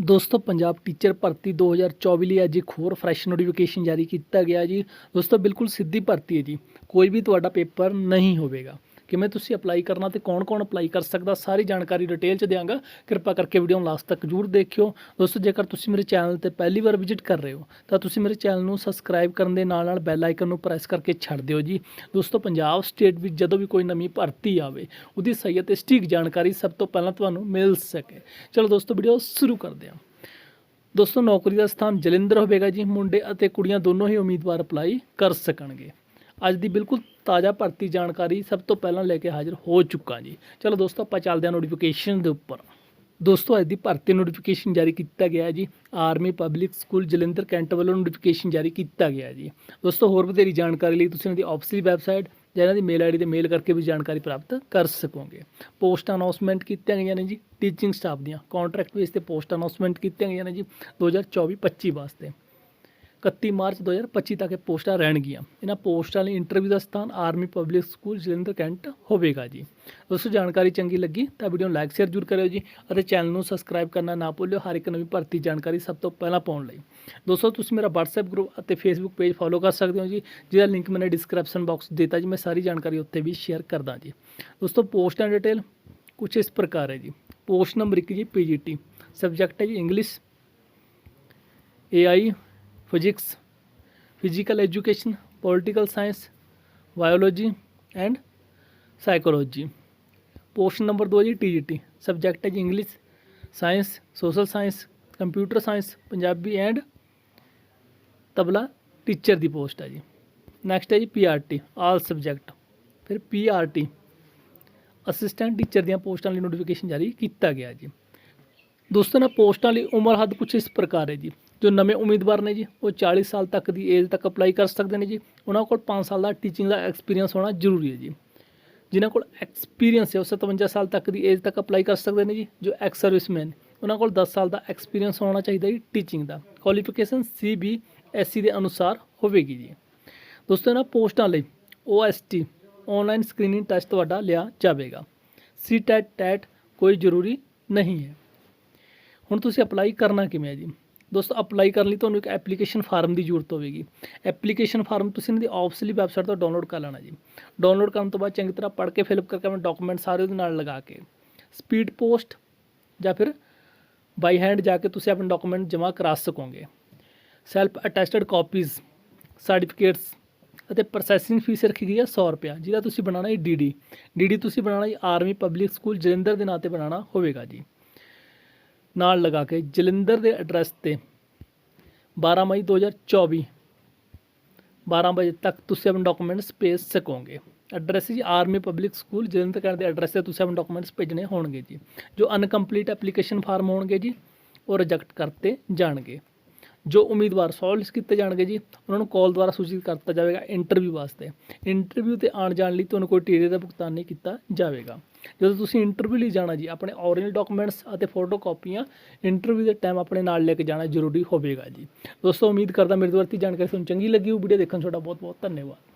ਦੋਸਤੋ, ਪੰਜਾਬ ਟੀਚਰ ਭਰਤੀ 2024 ਲਈ ਅੱਜ ਇੱਕ ਹੋਰ ਫਰੈਸ਼ ਨੋਟੀਫਿਕੇਸ਼ਨ ਜਾਰੀ ਕੀਤਾ ਗਿਆ ਜੀ। ਦੋਸਤੋ, ਬਿਲਕੁਲ ਸਿੱਧੀ ਭਰਤੀ ਹੈ ਜੀ। ਕੋਈ ਵੀ ਤੁਹਾਡਾ ਪੇਪਰ ਨਹੀਂ ਹੋਵੇਗਾ। ਕਿਵੇਂ ਤੁਸੀਂ ਅਪਲਾਈ ਕਰਨਾ ਤੇ ਕੌਣ-ਕੌਣ ਅਪਲਾਈ ਕਰ ਸਕਦਾ, ਸਾਰੀ ਜਾਣਕਾਰੀ ਡਿਟੇਲ ਚ ਦਿਆਂਗਾ। ਕਿਰਪਾ ਕਰਕੇ ਵੀਡੀਓ ਨੂੰ ਲਾਸਟ ਤੱਕ ਜਰੂਰ ਦੇਖਿਓ। ਦੋਸਤੋ, ਜੇਕਰ ਤੁਸੀਂ ਮੇਰੇ ਚੈਨਲ ਤੇ ਪਹਿਲੀ ਵਾਰ ਵਿਜ਼ਿਟ ਕਰ ਰਹੇ ਹੋ, ਤਾਂ ਤੁਸੀਂ ਮੇਰੇ ਚੈਨਲ ਨੂੰ ਸਬਸਕ੍ਰਾਈਬ ਕਰਨ ਦੇ ਨਾਲ ਨਾਲ ਬੈਲ ਆਈਕਨ ਨੂੰ ਪ੍ਰੈਸ ਕਰਕੇ ਛੱਡ ਦਿਓ ਜੀ। ਦੋਸਤੋ, ਪੰਜਾਬ ਸਟੇਟ ਵਿੱਚ ਜਦੋਂ ਵੀ ਕੋਈ ਨਵੀਂ ਭਰਤੀ ਆਵੇ, ਉਹਦੀ ਸਹੀ ਅਤੇ ਸਟੀਕ ਜਾਣਕਾਰੀ ਸਭ ਤੋਂ ਪਹਿਲਾਂ ਤੁਹਾਨੂੰ ਮਿਲ ਸਕੇ। ਚਲੋ ਦੋਸਤੋ, ਵੀਡੀਓ ਸ਼ੁਰੂ ਕਰਦੇ ਹਾਂ। ਦੋਸਤੋ, ਨੌਕਰੀ ਦਾ ਸਥਾਨ ਜਲੰਧਰ ਹੋਵੇਗਾ ਜੀ। ਮੁੰਡੇ ਅਤੇ ਕੁੜੀਆਂ ਦੋਨੋਂ ਹੀ ਉਮੀਦਵਾਰ ਅਪਲਾਈ ਕਰ ਸਕਣਗੇ। ਅੱਜ ਦੀ ਬਿਲਕੁਲ ਤਾਜ਼ਾ ਭਰਤੀ ਜਾਣਕਾਰੀ ਸਭ ਤੋਂ ਪਹਿਲਾਂ ਲੈ ਕੇ ਹਾਜ਼ਰ ਹੋ ਚੁੱਕਾ ਜੀ। ਚਲੋ ਦੋਸਤੋ, ਆਪਾਂ ਚੱਲਦੇ ਹਾਂ ਨੋਟੀਫਿਕੇਸ਼ਨ ਦੇ ਉੱਪਰ। ਦੋਸਤੋ, ਅੱਜ ਦੀ ਭਰਤੀ ਨੋਟੀਫਿਕੇਸ਼ਨ ਜਾਰੀ ਕੀਤਾ ਗਿਆ ਜੀ। Army public school Jalandhar cantt ਵੱਲੋਂ ਨੋਟੀਫਿਕੇਸ਼ਨ ਜਾਰੀ ਕੀਤਾ ਗਿਆ ਜੀ। ਦੋਸਤੋ, ਹੋਰ ਵਧੇਰੀ ਜਾਣਕਾਰੀ ਲਈ ਤੁਸੀਂ ਇਹਨਾਂ ਦੀ ਆਫਿਸ਼ੀਅਲ ਵੈਬਸਾਈਟ ਜਾਂ ਇਹਨਾਂ ਦੀ ਮੇਲ ਆਈਡੀ ਤੇ ਮੇਲ ਕਰਕੇ ਵੀ ਜਾਣਕਾਰੀ ਪ੍ਰਾਪਤ ਕਰ ਸਕੋਗੇ। ਪੋਸਟ ਅਨਾਉਂਸਮੈਂਟ ਕੀਤੀਆਂ ਗਈਆਂ ਨੇ ਜੀ ਟੀਚਿੰਗ ਸਟਾਫ ਦੀਆਂ। ਕੰਟਰੈਕਟ ਬੇਸ ਤੇ ਪੋਸਟ ਅਨਾਉਂਸਮੈਂਟ ਕੀਤੀਆਂ ਗਈਆਂ ਨੇ ਜੀ 2024-25 ਵਾਸਤੇ। 31 ਮਾਰਚ 2025 ਤੱਕ ਇਹ ਪੋਸਟਾਂ ਰਹਿਣਗੀਆਂ। ਇਹਨਾਂ ਪੋਸਟਾਂ ਲਈ ਇੰਟਰਵਿਊ ਦਾ ਸਥਾਨ army public school Jalandhar cantt ਹੋਵੇਗਾ ਜੀ। ਦੋਸਤੋ, ਜਾਣਕਾਰੀ ਚੰਗੀ ਲੱਗੀ ਤਾਂ ਵੀਡੀਓ ਨੂੰ ਲਾਈਕ ਸ਼ੇਅਰ ਜ਼ਰੂਰ ਕਰਿਓ ਜੀ ਅਤੇ ਚੈਨਲ ਨੂੰ ਸਬਸਕ੍ਰਾਈਬ ਕਰਨਾ ਨਾ ਭੁੱਲਿਓ ਹਰ ਇੱਕ ਨਵੀਂ ਭਰਤੀ ਜਾਣਕਾਰੀ ਸਭ ਤੋਂ ਪਹਿਲਾਂ ਪਾਉਣ ਲਈ। ਦੋਸਤੋ, ਤੁਸੀਂ ਮੇਰਾ WhatsApp ਗਰੁੱਪ ਅਤੇ Facebook ਪੇਜ ਫੋਲੋ ਕਰ ਸਕਦੇ ਹੋ ਜੀ, ਜਿਹਦਾ ਲਿੰਕ ਮੈਨੇ ਡਿਸਕ੍ਰਿਪਸ਼ਨ ਬਾਕਸ ਦਿੱਤਾ ਜੀ। ਮੈਂ ਸਾਰੀ ਜਾਣਕਾਰੀ ਉੱਥੇ ਵੀ ਸ਼ੇਅਰ ਕਰਦਾ ਜੀ। ਦੋਸਤੋ ਪੋਸਟਾਂ ਡਿਟੇਲ ਕੁਝ ਇਸ ਪ੍ਰਕਾਰ ਹੈ ਜੀ। ਪੋਸਟ ਨੰਬਰ 1 ਜੀ ਪੀਜੀਟੀ ਸਬਜੈਕਟ ਹੈ ਜੀ English AI physics physical education political science biology and psychology portion number 2 ਜੀ ਟੀਜੀਟੀ ਸਬਜੈਕਟ ਹੈ ਜੀ English science social science computer science Punjabi and tabla teacher the post ਹੈ ਜੀ। ਨੈਕਸਟ ਹੈ ਜੀ ਪੀਆਰਟੀ ਆਲ ਸਬਜੈਕਟ ਫਿਰ ਪੀਆਰਟੀ ਅਸਿਸਟੈਂਟ ਟੀਚਰ ਦੀਆਂ ਪੋਸਟਾਂ ਲਈ ਨੋਟੀਫਿਕੇਸ਼ਨ ਜਾਰੀ ਕੀਤਾ ਗਿਆ ਜੀ। ਦੋਸਤੋ ਨਾ ਪੋਸਟਾਂ ਲਈ ਉਮਰ ਹੱਦ ਕੁਛ ਇਸ ਪ੍ਰਕਾਰ ਹੈ ਜੀ। ਜੋ ਨਵੇਂ ਉਮੀਦਵਾਰ ਨੇ ਜੀ, ਉਹ 40 ਸਾਲ ਤੱਕ ਦੀ ਏਜ ਤੱਕ ਅਪਲਾਈ ਕਰ ਸਕਦੇ ਨੇ ਜੀ। ਉਹਨਾਂ ਕੋਲ 5 ਸਾਲ ਦਾ ਟੀਚਿੰਗ ਦਾ ਐਕਸਪੀਰੀਅੰਸ ਹੋਣਾ ਜ਼ਰੂਰੀ ਹੈ ਜੀ। ਜਿਨ੍ਹਾਂ ਕੋਲ ਐਕਸਪੀਰੀਅੰਸ ਹੈ, ਉਹ 57 ਸਾਲ ਤੱਕ ਦੀ ਏਜ ਤੱਕ ਅਪਲਾਈ ਕਰ ਸਕਦੇ ਨੇ ਜੀ, ਜੋ ਐਕਸ ਸਰਵਿਸਮੈਨ ਉਹਨਾਂ ਕੋਲ 10 ਸਾਲ ਦਾ ਐਕਸਪੀਰੀਅੰਸ ਹੋਣਾ ਚਾਹੀਦਾ ਜੀ ਟੀਚਿੰਗ ਦਾ। Qualification C B S E ਦੇ ਅਨੁਸਾਰ ਹੋਵੇਗੀ ਜੀ। ਦੋਸਤੋ, ਇਹਨਾਂ ਪੋਸਟਾਂ ਲਈ OST ਆਨਲਾਈਨ ਸਕਰੀਨਿੰਗ ਟੈਸਟ ਤੁਹਾਡਾ ਲਿਆ ਜਾਵੇਗਾ। ਸੀ ਟੈਟ ਟੈਟ ਕੋਈ ਜ਼ਰੂਰੀ ਨਹੀਂ ਹੈ। ਹੁਣ ਤੁਸੀਂ ਅਪਲਾਈ ਕਰਨਾ ਕਿਵੇਂ ਹੈ ਜੀ? ਦੋਸਤੋ ਅਪਲਾਈ ਕਰਨ ਲਈ ਤੁਹਾਨੂੰ ਇੱਕ ਐਪਲੀਕੇਸ਼ਨ ਫਾਰਮ ਦੀ ਜ਼ਰੂਰਤ ਹੋਵੇਗੀ। ਐਪਲੀਕੇਸ਼ਨ ਫਾਰਮ ਤੁਸੀਂ ਇਹਨਾਂ ਦੀ ਆਫਿਸ਼ੀਅਲੀ ਵੈਬਸਾਈਟ ਤੋਂ ਡਾਊਨਲੋਡ ਕਰ ਲੈਣਾ ਜੀ। ਡਾਊਨਲੋਡ ਕਰਨ ਤੋਂ ਬਾਅਦ ਚੰਗੀ ਤਰ੍ਹਾਂ ਪੜ੍ਹ ਕੇ ਫਿਲਅਪ ਕਰਕੇ ਆਪਣੇ ਡਾਕੂਮੈਂਟ ਸਾਰੇ ਉਹਦੇ ਨਾਲ ਲਗਾ ਕੇ ਸਪੀਡ ਪੋਸਟ ਜਾਂ ਫਿਰ ਬਾਈ ਹੈਂਡ ਜਾ ਕੇ ਤੁਸੀਂ ਆਪਣੇ ਡਾਕੂਮੈਂਟ ਜਮ੍ਹਾਂ ਕਰਾ ਸਕੋਗੇ। ਸੈਲਫ ਅਟੈਸਟਡ ਕਾਪੀਜ਼ ਸਰਟੀਫਿਕੇਟਸ ਅਤੇ ਪ੍ਰੋਸੈਸਿੰਗ ਫੀਸ ਰੱਖੀ ਗਈ ਹੈ 100 ਰੁਪਿਆ ਜਿਹਦਾ ਤੁਸੀਂ ਬਣਾਉਣਾ ਹੈ ਡੀਡੀ ਡੀਡੀ ਤੁਸੀਂ ਬਣਾਉਣਾ ਹੈ ਆਰਮੀ ਪਬਲਿਕ ਸਕੂਲ ਜਲੰਧਰ ਦੇ ਨਾਂ ਤੇ ਬਣਾਉਣਾ ਹੋਵੇਗਾ ਜੀ। ਨਾਲ ਲਗਾ ਕੇ ਜਲੰਧਰ ਦੇ ਐਡਰੈਸ ਤੇ 12 ਮਈ 2024 12 ਵਜੇ ਤੱਕ ਤੁਸੀਂ ਆਪਣੇ ਡਾਕੂਮੈਂਟਸ ਭੇਜ ਸਕੋਗੇ। ਐਡਰੈਸ ਜੀ ਆਰਮੀ ਪਬਲਿਕ ਸਕੂਲ ਜਲੰਧਰ ਕਰ ਦੇ ਐਡਰੈਸ ਤੇ ਤੁਸੀਂ ਆਪਣੇ ਡਾਕੂਮੈਂਟਸ ਭੇਜਣੇ ਹੋਣਗੇ ਜੀ। ਜੋ ਅਨਕੰਪਲੀਟ ਐਪਲੀਕੇਸ਼ਨ ਫਾਰਮ ਹੋਣਗੇ ਜੀ, ਉਹ ਰਿਜੈਕਟ ਕਰਤੇ ਜਾਣਗੇ। ਜੋ ਉਮੀਦਵਾਰ ਸੋਲਸ ਕੀਤੇ ਜਾਣਗੇ ਜੀ, ਉਹਨਾਂ ਨੂੰ ਕਾਲ ਦੁਆਰਾ ਸੂਚਿਤ ਕਰ ਦਿੱਤਾ ਜਾਵੇਗਾ ਇੰਟਰਵਿਊ ਵਾਸਤੇ। ਇੰਟਰਵਿਊ ਤੇ ਆਉਣ ਜਾਣ ਲਈ ਤੁਹਾਨੂੰ ਕੋਈ ਟੀਰੇ ਦਾ ਭੁਗਤਾਨ ਨਹੀਂ ਕੀਤਾ ਜਾਵੇਗਾ। ਜਦੋਂ ਤੁਸੀਂ ਇੰਟਰਵਿਊ ਲਈ ਜਾਣਾ ਜੀ, ਆਪਣੇ ਓਰੀਜਨਲ ਡਾਕੂਮੈਂਟਸ ਅਤੇ ਫੋਟੋ ਕਾਪੀਆਂ ਇੰਟਰਵਿਊ ਦੇ ਟਾਈਮ ਆਪਣੇ ਨਾਲ ਲੈ ਕੇ ਜਾਣਾ ਜ਼ਰੂਰੀ ਹੋਵੇਗਾ ਜੀ। ਦੋਸਤੋ, ਉਮੀਦ ਕਰਦਾ ਮੇਰੇ ਦੁਆਰਾ ਦੀ ਜਾਣਕਾਰੀ ਤੁਹਾਨੂੰ ਚੰਗੀ ਲੱਗੀ ਹੋ ਵੀਡੀਓ ਦੇਖਣ ਤੁਹਾਡਾ ਬਹੁਤ ਬਹੁਤ ਧੰਨਵਾਦ।